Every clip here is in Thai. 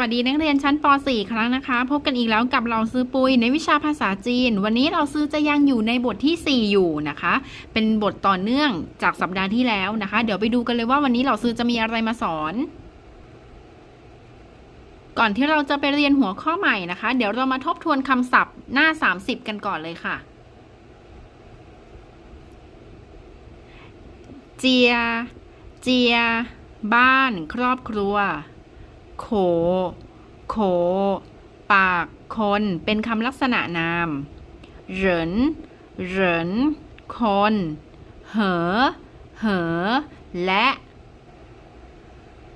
วัสดีนักเรียนชั้นป .4 ครั้งนะคะ พบกันอีกแล้วกับเราซื้อปุยในวิชาภาษาจีน วันนี้เราซื้อจะยังอยู่ในบทที่ 4 อยู่นะคะ เป็นบทต่อเนื่องจากสัปดาห์ที่แล้วนะคะ เดี๋ยวไปดูกันเลยว่าวันนี้เราซื้อจะมีอะไรมาสอน ก่อนที่เราจะไปเรียนหัวข้อใหม่นะคะ เดี๋ยวเรามาทบทวนคำศัพท์หน้า 30 กันก่อนเลยค่ะ เจีย เจีย บ้าน ครอบครัว โข โข ปาก คน เป็นคำลักษณะนาม เหริน เหริน คน เหอ เหอ และ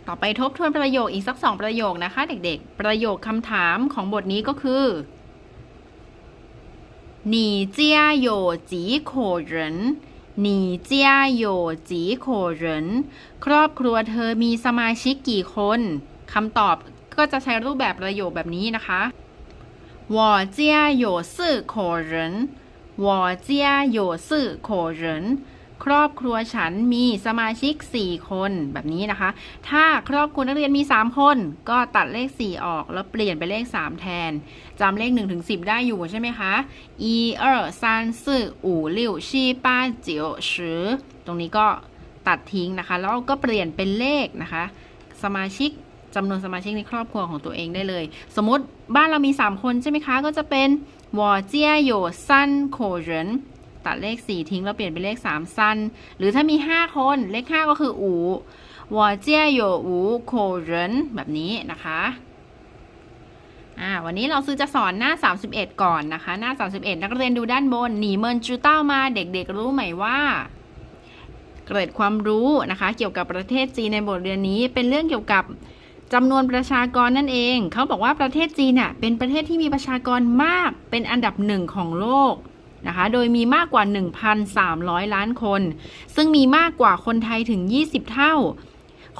ต่อไปทบทวนประโยคอีกสักสองประโยคนะคะ เด็กๆ ประโยคคำถามของบทนี้ก็คือ你家有几口人你家有几口人ครอบครัวเธอมีสมาชิกกี่คน คำตอบก็จะใช้รูปแบบประโยคแบบนี้นะคะ我家有四口人我家有四口人ครอบครัวฉันมีสมาชิก 4 คนแบบนี้นะคะ ถ้าครอบครัวนักเรียนมี 3 คน ก็ตัดเลข 4 ออก แล้วเปลี่ยนไปเลข 3 แทนจำเลข1ถึง10 ได้อยู่ใช่ไหมคะ一二三四五六七八九十ตรงนี้ก็ตัดทิ้งนะคะ แล้วก็เปลี่ยนเป็นเลขนะคะ สมาชิก จำนวนสมาชิกในครอบครัวของตัวเองได้เลย สมมติบ้านเรามี 3 คนใช่ไหมคะ ก็จะเป็นวอเจียโยซันโคเรนตัดเลข 4 ทิ้งแล้วเปลี่ยนเป็นเลข3ซันหรือถ้ามี 5 คนเลข 5 ก็คืออูวอเจียโยอูโคเรนแบบนี้นะคะวันนี้เราซื้อจะสอนหน้า 31 ก่อนนะคะ หน้า 31 นักเรียนดูด้านบนหนีเมินจูเต้ามาเด็กๆรู้ไหมว่า เกร็ดความรู้นะคะ เกี่ยวกับประเทศจีนในบทเรียนนี้เป็นเรื่องเกี่ยวกับ จำนวนประชากรนั่นเอง เขาบอกว่าประเทศจีนน่ะเป็นประเทศที่มีประชากรมากเป็นอันดับหนึ่งของโลกนะคะ โดยมีมากกว่า 1,300 ล้านคน ซึ่งมีมากกว่าคนไทยถึง 20 เท่า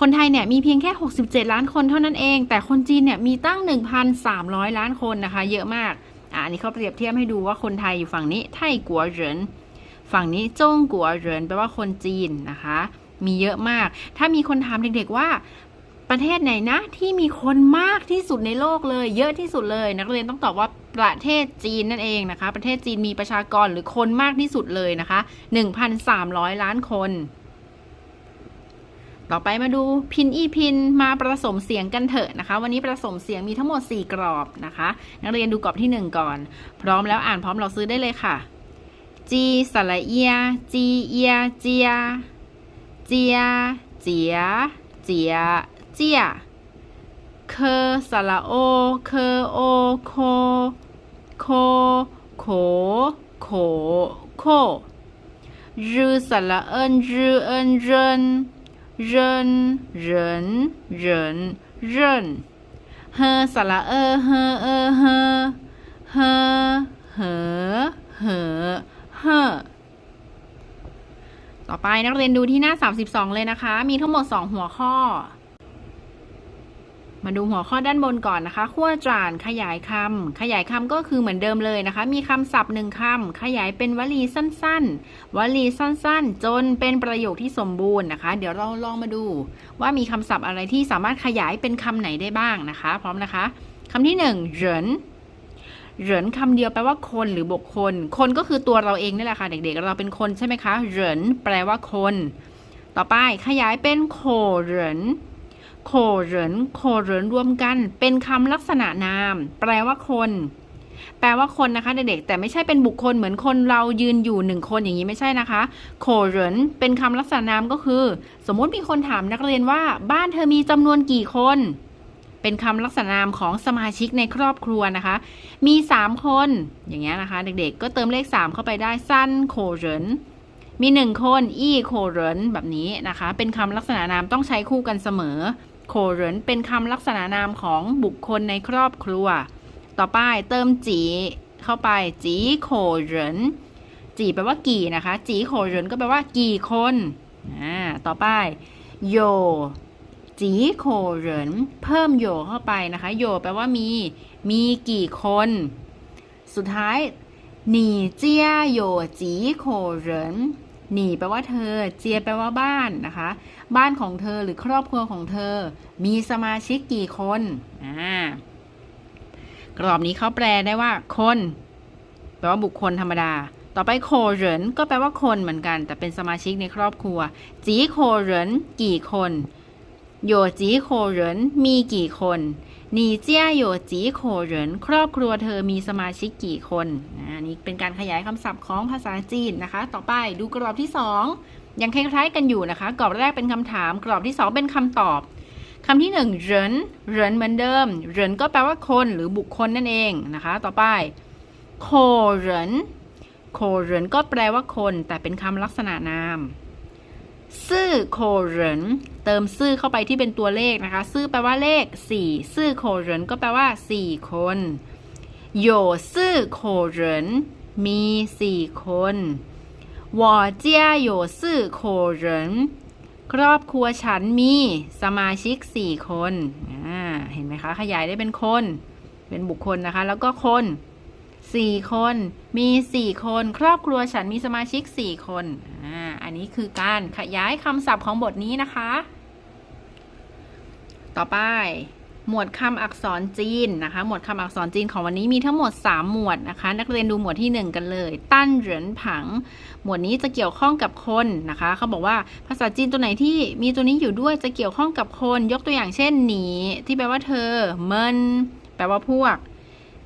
คนไทยเนี่ยมีเพียงแค่ 67 ล้านคนเท่านั้นเอง แต่คนจีนเนี่ยมีตั้ง 1,300 ล้านคนนะคะ เยอะมาก อ่าอันนี้เขาเปรียบเทียบให้ดูว่าคนไทยอยู่ฝั่งนี้ไทยกัวเหริน ฝั่งนี้จงกัวเหรินแปลว่าคนจีนนะคะ มีเยอะมาก ถ้ามีคนถามเด็กๆว่า ประเทศไหนนะ ที่มีคนมากที่สุดในโลกเลย เยอะที่สุดเลย นักเรียนต้องตอบว่าประเทศจีนนั่นเองนะคะ ประเทศจีนมีประชากรหรือคนมากที่สุดเลยนะคะ 1,300 ล้านคน ต่อไปมาดูพินอีพินมาผสมเสียงกันเถอะนะคะ วันนี้ผสมเสียงมีทั้งหมด 4 กรอบนะคะ นักเรียนดูกรอบที่ 1 ก่อน พร้อมแล้วอ่านพร้อมเราซื้อได้เลยค่ะจีสระเอียจีเอียเจียเจียเจียเจีย เจียเคสระโอ เคโอ โค โค โข โข โครืสระเอินรืเอินเรนเรนเรนเรนเรนเฮสระเอเฮเอเฮเฮเหอเหอเฮต่อไปนักเรียนดูที่หน้า 32 เลยนะคะ มีทั้งหมด 2 หัวข้อ มาดูหัวข้อด้านบนก่อนนะคะขั้วจานขยายคำขยายคำก็คือเหมือนเดิมเลยนะคะ มีคำศัพท์หนึ่งคำขยายเป็นวลีสั้นๆ วลีสั้นๆ จนเป็นประโยคที่สมบูรณ์นะคะ เดี๋ยวเราลองมาดู ว่ามีคำศัพท์อะไรที่สามารถขยายเป็นคำไหนได้บ้างนะคะ พร้อมนะคะคำที่หนึ่งเหรินเหรินคำเดียวแปลว่าคนหรือบุคคล คนก็คือตัวเราเองนี่แหละค่ะ เด็กๆ เราเป็นคนใช่ไหมคะเหรินแปลว่าคน ต่อไปขยายเป็นโขเหริน โขเหรินโขเหรินรวมกัน เป็นคำลักษณะนาม แปลว่าคน แปลว่าคนนะคะเด็กๆแต่ไม่ใช่เป็นบุคคลเหมือนคนเรายืนอยู่หนึ่งคนอย่างนี้ไม่ใช่นะคะโขเหรินเป็นคำลักษณะนามก็คือ สมมติมีคนถามนักเรียนว่า บ้านเธอมีจำนวนกี่คน เป็นคำลักษณะนามของสมาชิกในครอบครัวนะคะ มีสามคน อย่างเงี้ยนะคะ เด็กๆ ก็เติมเลขสามเข้าไปได้สั้นโขเหรินมีหนึ่งคน อีโคเหรนแบบนี้นะคะ เป็นคำลักษณะนามต้องใช้คู่กันเสมอ โคเหรินเป็นคำลักษณะนามของบุคคลในครอบครัว ต่อไปเติมจีเข้าไปจีโคเหรินจีแปลว่ากี่นะคะ จีโคเหรินก็แปลว่ากี่คนอ่ต่อไปโยจีโคเหรินเพิ่มโยเข้าไปนะคะ โยแปลว่ามี มีกี่คน สุดท้ายหนีเจียโยจีโคเหริน หนีแปลว่าเธอ เจียแปลว่าบ้านนะคะ บ้านของเธอหรือครอบครัวของเธอ มีสมาชิกกี่คนอ่ากรอบนี้เขาแปลได้ว่า คน แปลว่าบุคคลธรรมดา ต่อไปโคเรนก็แปลว่าคนเหมือนกัน แต่เป็นสมาชิกในครอบครัว จีโคเรนกี่คนโยจีโคเรนมีกี่คน หนีเจียโยจีโคเหรินครอบครัวเธอมีสมาชิกกี่คนอ่านี่เป็นการขยายคำศัพท์ของภาษาจีนนะคะ ต่อไปดูกรอบที่สองยังคล้ายๆกันอยู่นะคะ กรอบแรกเป็นคำถาม กรอบที่สองเป็นคำตอบคำที่หนึ่งเหรินเหรินเหมือนเดิมเหรินก็แปลว่าคนหรือบุคคลนั่นเองนะคะ ต่อไปโคเหรินโคเหรินก็แปลว่าคน แต่เป็นคำลักษณะนาม ซื่อโคเรนเติมซื่อเข้าไปที่เป็นตัวเลขนะคะ ซื่อแปลว่าเลข 4 ซื่อโคเรนก็แปลว่า 4 คนโยซื่อโคเรนมี 4 คนวอเจียโยซื่อโคครอบครัวฉันมีสมาชิก 4 คน เห็นไหมคะ ขยายได้เป็นคน เป็นบุคคลนะคะ แล้วก็คน 4 คน มี 4 คน ครอบครัวฉันมีสมาชิก 4 คน อ่า อันนี้คือการขยายคำศัพท์ของบทนี้นะคะ ต่อไป หมวดคำอักษรจีนนะคะ หมวดคำอักษรจีนของวันนี้มีทั้งหมด 3 หมวดนะคะ นักเรียนดูหมวดที่ 1 กันเลย ตั้นเหรินผัง หมวดนี้จะเกี่ยวข้องกับคนนะคะ เขาบอกว่าภาษาจีนตัวไหนที่มีตัวนี้อยู่ด้วยจะเกี่ยวข้องกับคน ยกตัวอย่างเช่นหนีที่แปลว่าเธอ เมินแปลว่าพวก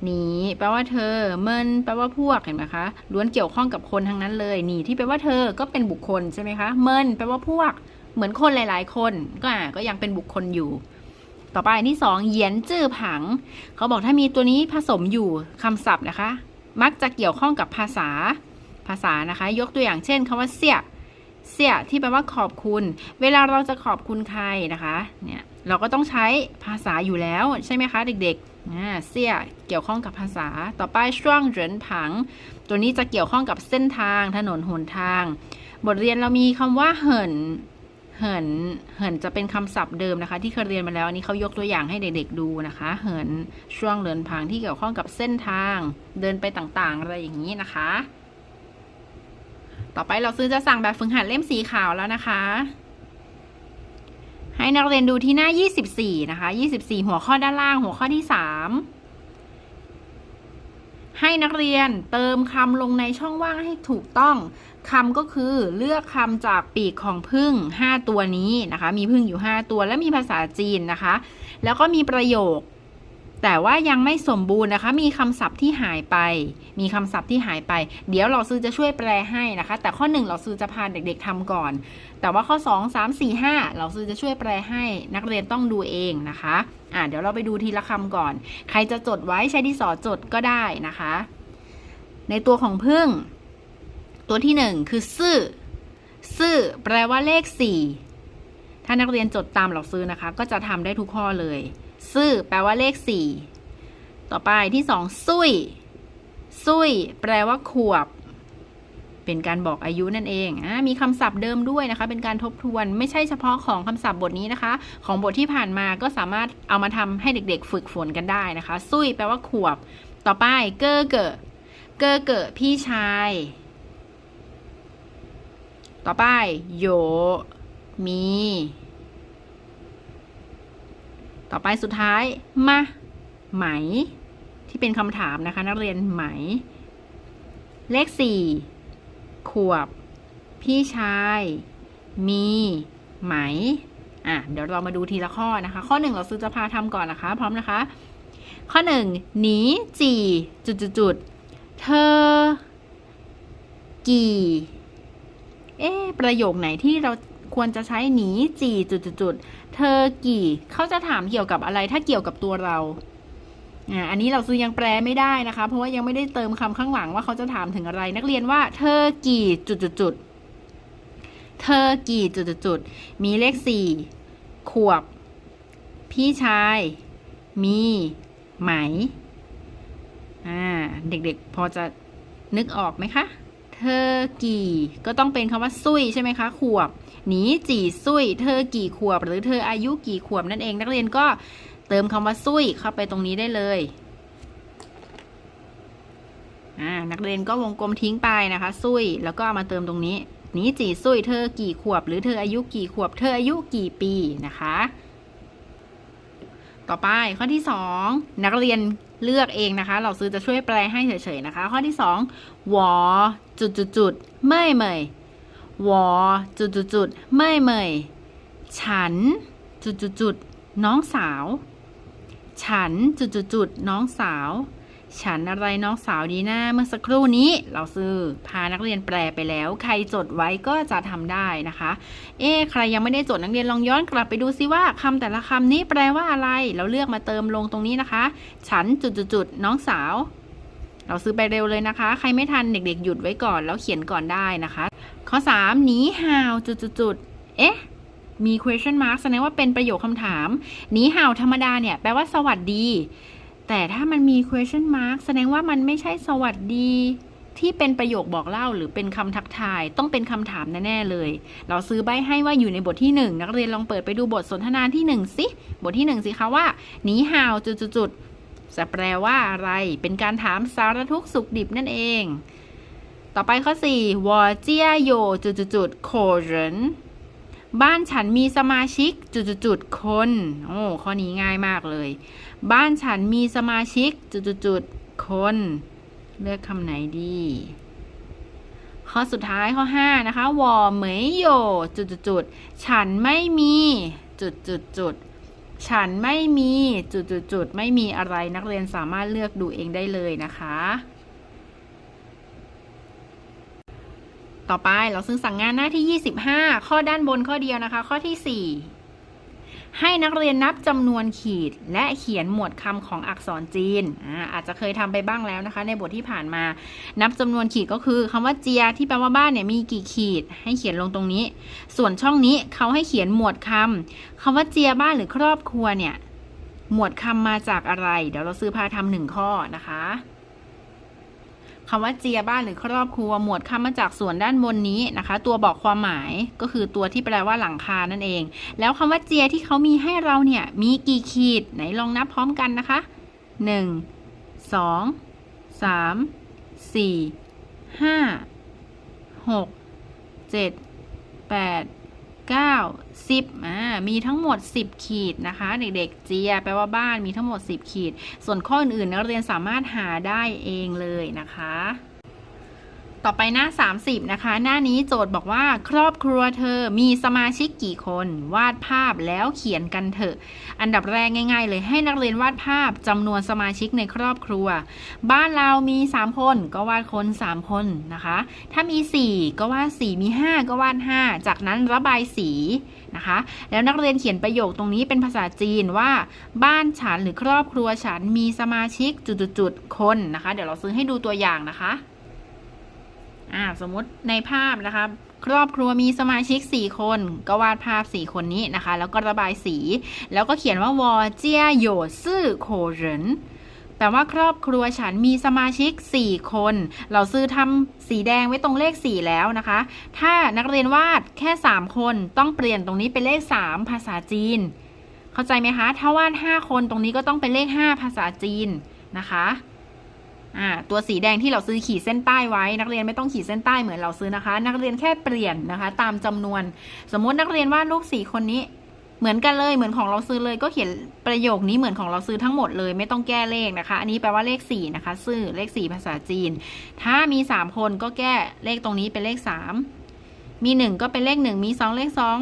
หนี แปลว่าเธอ เมิน แปลว่าพวก เห็นไหมคะ ล้วนเกี่ยวข้องกับคนทั้งนั้นเลย หนีที่แปลว่าเธอ ก็เป็นบุคคลใช่ไหมคะ เมิน แปลว่าพวก เหมือนคนหลาย ๆ คน ก็อะก็ยังเป็นบุคคลอยู่ ต่อไปที่สองเหยียนจื้อผัง เขาบอกถ้ามีตัวนี้ผสมอยู่คำศัพท์นะคะ มักจะเกี่ยวข้องกับภาษา ภาษานะคะ ยกตัวอย่างเช่นคำว่าเสี่ยเสี่ยที่แปลว่าขอบคุณ เวลาเราจะขอบคุณใครนะคะ เนี่ย เราก็ต้องใช้ภาษาอยู่แล้วใช่ไหมคะ เด็ก เสี่ยเกี่ยวข้องกับภาษา ต่อไปช่วงเหรินผัง ตัวนี้จะเกี่ยวข้องกับเส้นทาง ถนนหนทาง บทเรียนเรามีคำว่าเหินเหินเหินจะเป็นคำศัพท์เดิมนะคะ ที่เคยเรียนมาแล้วอันนี้เขายกตัวอย่างให้เด็กๆดูนะคะเหินช่วงเดินพังที่เกี่ยวข้องกับเส้นทาง เดินไปต่างๆ อะไรอย่างนี้นะคะ ต่อไปเราซื้อจะสั่งแบบฝึกหัดเล่มสีขาวแล้วนะคะ ให้นักเรียนดูที่หน้า 24 นะคะ 24 หัวข้อด้านล่างหัวข้อที่ 3 ให้นักเรียนเติมคำลงในช่องว่างให้ถูกต้องคำก็คือเลือกคำจากปีกของพึ่ง 5 ตัวนี้นะคะ มีพึ่งอยู่ 5 ตัวและมีภาษาจีนนะคะ แล้วก็มีประโยค แต่ว่ายังไม่สมบูรณ์นะคะ มีคำศัพท์ที่หายไป มีคำศัพท์ที่หายไป เดี๋ยวเราซื้อจะช่วยแปลให้นะคะ แต่ข้อ 1 เราซื้อจะพาเด็กๆทำก่อน แต่ว่าข้อ 2 3 4 5 เราซื้อจะช่วยแปลให้ นักเรียนต้องดูเองนะคะ อะเดี๋ยวเราไปดูทีละคำก่อน ใครจะจดไว้ใช้ดินสอจดก็ได้นะคะ ในตัวของพึ่ง ตัวที่หนึ่งคือซื่อ ซื่อแปลว่าเลขสี่ถ้านักเรียนจดตามหลักซื้อนะคะ ก็จะทำได้ทุกข้อเลย ซื่อแปลว่าเลขสี่ต่อไปที่สองซุยซุยแปลว่าขวบ เป็นการบอกอายุนั่นเองอมีคำศัพท์เดิมด้วยนะคะ เป็นการทบทวนไม่ใช่เฉพาะของคำศัพท์บทนี้นะคะ ของบทที่ผ่านมาก็สามารถเอามาทำให้เด็กๆ ฝึกฝนกันได้นะคะซุยแปลว่าขวบ ต่อไปเกอเกอเกอเกอพี่ชาย ต่อไปโยมี ต่อไปสุดท้ายมาไหม ที่เป็นคำถามนะคะ นักเรียนไหม เลขสี่ขวบ พี่ชาย มีไหมอะเดี๋ยวเรามาดูทีละข้อนะคะ ข้อหนึ่งเราซื้อจะพาทำก่อนนะคะ พร้อมนะคะ ข้อหนึ่งหนีจีจุดจุดจุดเธอ กี่ เอ๊ประโยคไหนที่เรา ควรจะใช้หนีจีจุดๆๆเธอกี่เขาจะถามเกี่ยวกับอะไรถ้าเกี่ยวกับตัวเราอ่าอันนี้เราซื้อยังแปลไม่ได้นะคะ เพราะว่ายังไม่ได้เติมคำข้างหลังว่าเขาจะถามถึงอะไร นักเรียนว่า เธอกี่จุดๆๆเธอกี่จุดๆๆมีเลขสี่ขวบ พี่ชาย มีไหมอ่าเด็กๆ พอจะนึกออกไหมคะ เธอกี่ ก็ต้องเป็นคำว่าซุยใช่ไหมคะ ขวบ หนีจีซุยเธอกี่ขวบ หรือเธออายุกี่ขวบนั่นเอง นักเรียนก็เติมคำว่าซุยเข้าไปตรงนี้ได้เลยนักเรียนก็วงกลมทิ้งไปนะคะซุยแล้วก็มาเติมตรงนี้หนีจีซุยเธอกี่ขวบ หรือเธออายุกี่ขวบ เธออายุกี่ปีนะคะ ต่อไปข้อที่ 2 นักเรียน เลือกเองนะคะ เราซื้อจะช่วยแปลให้เฉยๆนะคะ ข้อที่สองวอจุดจุดจุดไม่เมยวอจุดจุดจุดไม่เมยฉันจุดจุดจุดน้องสาว ฉันจุดจุดจุดน้องสาว ฉันอะไรน้องสาวดีนะเมื่อสักครู่นี้เราซื้อพานักเรียนแปลไปแล้ว ใครจดไว้ก็จะทำได้นะคะ เอ๊ใครยังไม่ได้จดนักเรียนลองย้อนกลับไปดูซิว่าคำแต่ละคำนี้แปลว่าอะไร เราเลือกมาเติมลงตรงนี้นะคะ ฉันจุดจุดจุดๆน้องสาว เราซื้อไปเร็วเลยนะคะ ใครไม่ทันเด็กๆ หยุดไว้ก่อนแล้วเขียนก่อนได้นะคะ ข้อ3หนีห่าวจุดจุดจุดๆเอ๊ะมี question mark แสดงว่าเป็นประโยคคำถามหนีห่าวธรรมดาเนี่ยแปลว่าสวัสดี แต่ถ้ามันมี question mark แสดงว่ามันไม่ใช่สวัสดีที่เป็นประโยคบอกเล่าหรือเป็นคำทักทายต้องเป็นคำถามแน่ๆเลย เราซื้อใบให้ว่าอยู่ในบทที่ 1 นักเรียนลองเปิดไปดูบทสนทนาที่ 1 สิ บทที่ 1 สิคะว่าหนีห่าวจุดๆจะแปลว่าอะไรเป็นการถามสารทุกสุขดิบนั่นเอง ต่อไปข้อ4วอเจียโยจุดๆโคเรน บ้านฉันมีสมาชิกจุดๆคน โอ้ข้อนี้ง่ายมากเลย บ้านฉันมีสมาชิกจุดๆๆคน เลือกคำไหนดี ข้อสุดท้ายข้อ 5 นะคะวอเหมยโยจุดๆๆฉันไม่มีจุดๆๆฉันไม่มีจุดๆๆไม่มีอะไรนักเรียนสามารถเลือกดูเองได้เลยนะคะ ต่อไปเราซึ่งสั่งงานหน้าที่ 25 ข้อด้านบนข้อเดียวนะคะ ข้อที่ 4 ให้นักเรียนนับจำนวนขีด และเขียนหมวดคำของอักษรจีนอาอาจจะเคยทำไปบ้างแล้วนะคะ ในบทที่ผ่านมา นับจำนวนขีดก็คือคำว่าเจียที่แปลว่าบ้านเนี่ยมีกี่ขีด ให้เขียนลงตรงนี้ ส่วนช่องนี้เขาให้เขียนหมวดคำคำว่าเจียบ้านหรือครอบครัวเนี่ยหมวดคำมาจากอะไร เดี๋ยวเราซื้อพาทำหนึ่งข้อนะคะ คำว่าเจียบ้านหรือครอบครัวหมวดคำมาจากส่วนด้านบนนี้นะคะ ตัวบอกความหมายก็คือตัวที่แปลว่าหลังคานั่นเอง แล้วคำว่าเจียที่เขามีให้เราเนี่ยมีกี่ขีดไหนลองนับพร้อมกันนะคะหนึ่งสองสา มสี่ห้าหกเก้าสิบอ่ามีทั้งหมด 10 ขีดนะคะ เด็กๆเจียแปลว่าบ้านมีทั้งหมด 10 ขีด ส่วนข้ออื่นๆนักเรียนสามารถหาได้เองเลยนะคะ ต่อไปหน้า 30 นะคะ หน้านี้โจทย์บอกว่าครอบครัวเธอมีสมาชิกกี่คน วาดภาพแล้วเขียนกันเถอะ อันดับแรกง่าย ๆ เลยให้นักเรียนวาดภาพจำนวนสมาชิกในครอบครัว บ้านเรามี 3 คนก็วาดคน 3 คนนะคะ ถ้ามี 4 ก็วาด 4 มี 5 ก็วาด 5 จากนั้นระบายสีนะคะ แล้วนักเรียนเขียนประโยคตรงนี้เป็นภาษาจีนว่า บ้านฉันหรือครอบครัวฉันมีสมาชิกจุดๆๆคนนะคะ เดี๋ยวเราซื้อให้ดูตัวอย่างนะคะ อ่าสมมุติในภาพนะคะครอบครัวมีสมาชิก 4 คน ก็วาดภาพ 4 คนนี้นะคะ แล้วก็ระบายสี แล้วก็เขียนว่าวอเจียโยซื่อโคเรนแปลว่าครอบครัวฉันมีสมาชิก 4 คน เราซื้อทำสีแดงไว้ตรงเลข 4 แล้วนะคะ ถ้านักเรียนวาดแค่ 3 คนต้องเปลี่ยนตรงนี้เป็นเลข 3 ภาษาจีน เข้าใจไหมคะ ถ้าวาด 5 คนตรงนี้ก็ต้องเป็นเลข 5 ภาษาจีนนะคะ อ่าตัวสีแดงที่เราซื้อขีดเส้นใต้ไว้ นักเรียนไม่ต้องขีดเส้นใต้เหมือนเราซื้อนะคะ นักเรียนแค่เปลี่ยนนะคะ ตามจำนวน สมมุตินักเรียนวาดลูกสี่คนนี้เหมือนกันเลยเหมือนของเราซื้อเลยก็เขียนประโยคนี้เหมือนของเราซื้อทั้งหมดเลยไม่ต้องแก้เลขนะคะ อันนี้แปลว่าเลขสี่นะคะ ซื่อเลขสี่ภาษาจีน ถ้ามีสามคนก็แก้เลขตรงนี้เป็นเลขสามมีหนึ่งก็เป็นเลขหนึ่งมีสองเลขสอง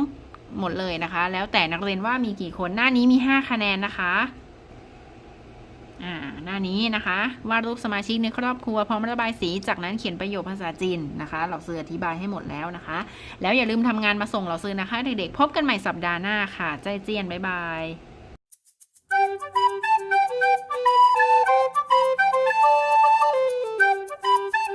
หมดเลยนะคะ แล้วแต่นักเรียนว่ามีกี่คนหน้านี้มีห้าคะแนนนะคะ อ่าหน้านี้นะคะ วาดรูปสมาชิกในครอบครัวพร้อมระบายสี จากนั้นเขียนประโยคภาษาจีนนะคะ เราซื้ออธิบายให้หมดแล้วนะคะ แล้วอย่าลืมทำงานมาส่งเราซื้อนะคะ เด็กๆ พบกันใหม่สัปดาห์หน้าค่ะ ใจเจียน บ๊ายบาย